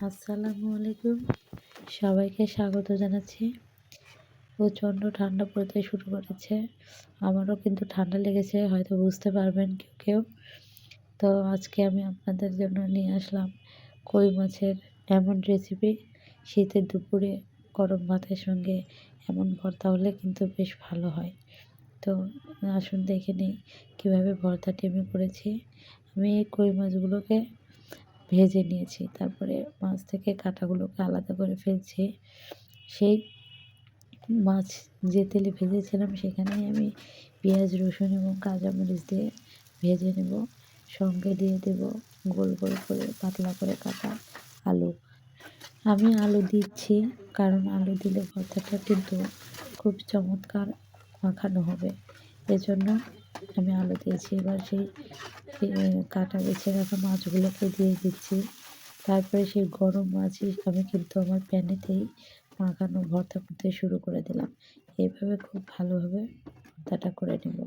আসসালামু আলাইকুম। সবাইকে স্বাগত জানাচ্ছি। প্রচণ্ড ঠান্ডা পড়তে শুরু করেছে। আমারও কিন্তু ঠান্ডা লেগেছে, হয়তো বুঝতে পারবেন কেউ কেউ। তো আজকে আমি আপনাদের জন্য নিয়ে আসলাম কই মাছের এমন রেসিপি শীতের দুপুরে গরম ভাতের সঙ্গে এমন ভর্তা হলে কিন্তু বেশ ভালো হয়। তো আসুন দেখে নিই কীভাবে ভর্তাটি আমি করেছি। আমি এই কই মাছগুলোকে ভেজে নিয়েছি। তারপরে মাছ থেকে কাঁটাগুলোকে আলাদা করে ফেলছি। সেই মাছ যে তেলে ভেজেছিলাম সেখানেই আমি পেঁয়াজ, রসুন এবং কাঁচামরিচ দিয়ে ভেজে নেব। সঙ্গে দিয়ে দেব গোল গোল করে পাতলা করে কাটা আলু। আমি আলু দিচ্ছি কারণ আলু দিলে ভর্তাটা কিন্তু খুব চমৎকার মাখানো হবে। এজন্য আমি আলু দিয়েছি। এবার সেই কাটা বেছে রাখা মাছগুলোকে দিয়ে দিচ্ছি। তারপরে সেই গরম মাছই আমি কিন্তু আমার প্যানেতেই মাখানো ভর্তা করতে শুরু করে দিলাম। এইভাবে খুব ভালোভাবে ভর্তাটা করে নেব।